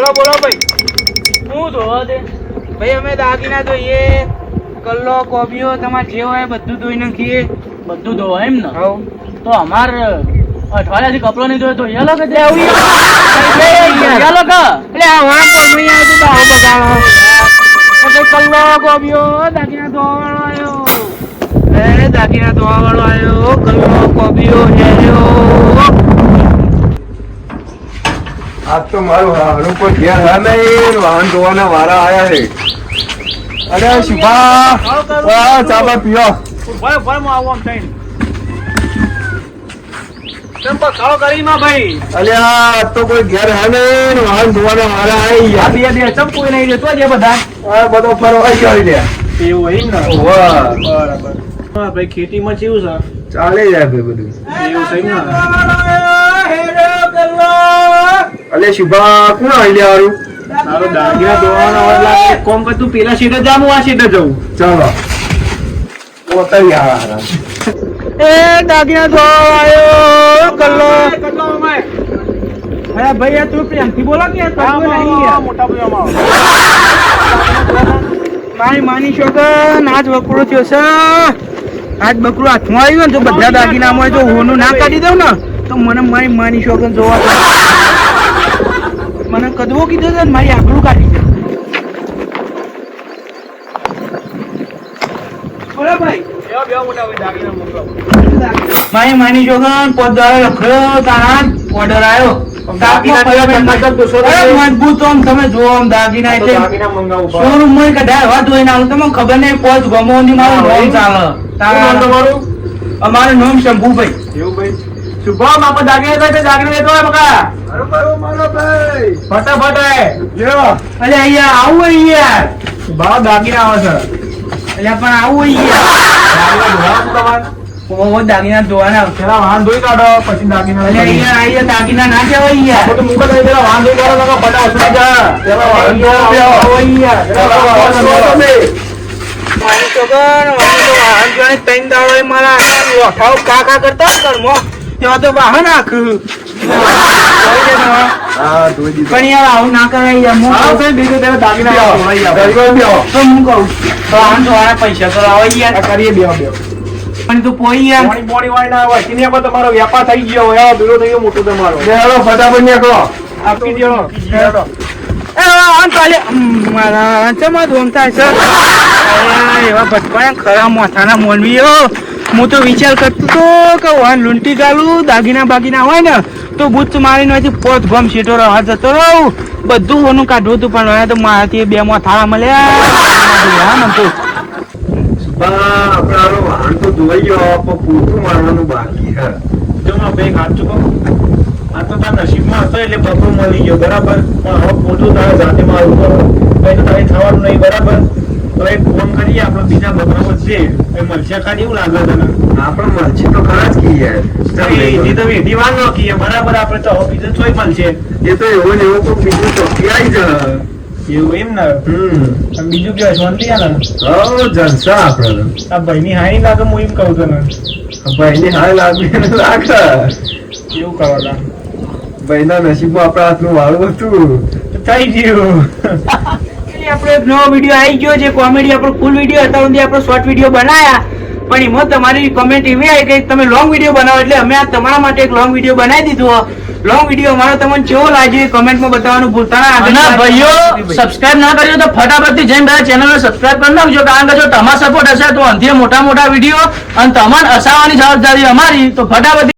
બોલો બોલો ભાઈ. શું ધોવા દે. ભાઈ અમે દાગીના જોઈએ કલ્લો કોબીઓ તમારે જે હોય બધું ધોઈ નાખીએ. બધું ધોવા એમ ને? તો અમાર અઠવાડિયાથી કપડો નહીં ધોયો તો એ લોકો આવું. યાર. એ લોકો એટલે આ વાં કોમી આવે તો આવો બગાડો કલ્લો કોબીઓ દાગીના ધોવાવાળો આવ્યો. એ દાગીના ધોવાવાળો આવ્યો કલ્લો કોબીઓ. આજ તો મારું હારું કોઈ ઘેર હા નહીં વાહન ધોવાના વારા આયા છે. અરે શુભા વાહ, ચા બા પીઓ. ભલે ભલે હું આવું થઈને. ભાઈ? અલ્યા તો કોઈ ઘેર હે નહીં વાહન ધોવાના વારા આઈ યાદી યાદી ચંપુ નહીં જતો છે બધા. બધો ફરવા આવી લે એવું હોય ને? બરાબર. ભાઈ ખેતીમાં કેવું છે? ચાલે જાય ભાઈ બધું. એવું થઈ ને? શુભા કોણ આવી લે દાગીના તું એ દાગીના કલ્લો અરે તું કે મારી માની છો કે આજ બકરો થયો છે આજ બકરો હાથમાં આવ્યું ને, જો બધા દાગીનામાં જો હોનું ના કાઢી દઉં ને, તો મને મારી માની છો જોવા દે. મને કદવો કીધો છે ને મારી આબરૂ કાઢી છે. મારી માની કે પદ દ્વારા લખડ્યો તારા ઓર્ડર આવ્યો મજબૂત આમ તમે આમ દાગીના એટલે. શોરૂમમાં કઢાય તમને ખબર નહીં પોચ ગમો ની મારું નામ ચાલે. તમારું? અમારું નામ શંભુભાઈ. એવું ભાઈ? શુભમ આપણે દાગીના છે જાગી લેતો હોય બકા. બરોબર મારો ભાઈ. ફટાફટ અરે અહીંયા આવું અહીંયા ભાવ દાગી આવે છે. એટલે પણ આવું અહીંયા દાગીના ધોવાના પેલા વાહન ધોઈ કાઢો પછી દાગીના અહીંયા અહીંયા દાગીના ના કહેવાય આ તો મુકત પેલા વાહન ધોઈ કાઢો તો ફટાફટ સુઈ જા પેલા વાહન ધોવા આવો. પેલા વાહન ધોવા તમે. મારી તો વાહન જોડે ત્રણ દાડો મારા. આખા લોઠાઓ કાકા કરતા કરમો તેમાં તો વાહન આખું. હા ધોઈ દીધું પણ યાર આવું ના કરાય યાર. હું. બીજું. તો હું કહું. વાહન ધોવાના પૈસા તો લાવો આ યાર. કરીએ બેહો બેહો પણ તું પોઈ યાર. પોણી પોણી વાળી ના કિનિયા પર તમારો વ્યાપાર થઈ ગયો હોય. આવો બીજો થઈ ગયો મોટો તમારો. બે હાલો ફટાફટ નીકળો. આપી ચાલે. ઉમ, મારા ચમા ધોમતા છે? એવા ભટકાયા ખરા માથાના મોલવીઓ હું તો વિચાર કરતો તો કે વાન લૂંટી ગાલું, દાગીના બાગીના હોય ને, તો બુચ મારીને હજી પોત ગમ સીટો રહા જતો રહું. બધું હોનું કાઢવું હતું પણ હવે તો મારાથી બે મોથાળા મળ્યા. મને તો બા વાહન બાકી છે. જો સાચું કહું આ તો તારા હતો એટલે બકરો મળી ગયો, બરાબર? પણ હવે પોતું તારે જાતે મારું કરો. કઈ તો તારે થવાનું નહીં, બરાબર? તો એક ફોન કરીએ આપણે બીજા બકરા છે એ મળશે ખાલી એવું લાગે તને આપણે મળશે તો ખરા જ કહીએ ભાઈ. તો વેઢી વાર ન કહીએ બરાબર આપણે તો બીજું ચોય મળશે. એ તો એવો ને એવો કોઈ બીજું ચોકી આવી જાય એવું એમ ને? હમ. બીજું કે શાંતિ આ ને હો જલસા આપણે આ ભાઈની હાઈ લાગે હું એમ કહું તને. ભાઈની હાલ લાગે લાગે. એવું કરવા ભાઈના નસીબમાં આપણા હાથનું વાળું હતું. થઈ ગયું. આપણે એક નવો વીડિયો આવી ગયો જે કોમેડી આપણો ફૂલ વીડિયો હતા સુધી આપણે શોર્ટ વીડિયો બનાવ્યા પણ એમાં તમારી કમેન્ટ એવી આવી કે તમે લોંગ વીડિયો બનાવો એટલે અમે આ તમારા માટે એક લોંગ વીડિયો બનાવી દીધો. લોંગ વીડિયો અમારો તમને કેવો લાગ્યો એ કમેન્ટમાં બતાવવાનું ભૂલતા ના. ભાઈઓ સબસ્ક્રાઇબ ના કર્યો તો ફટાફટથી જઈને બધા ચેનલને સબસ્ક્રાઇબ કરી નાખજો. કારણ કે જો તમારો સપોર્ટ હશે તો અંધે મોટા મોટા વીડિયો અને તમારે હસાવવાની જવાબદારી અમારી. તો ફટાફટ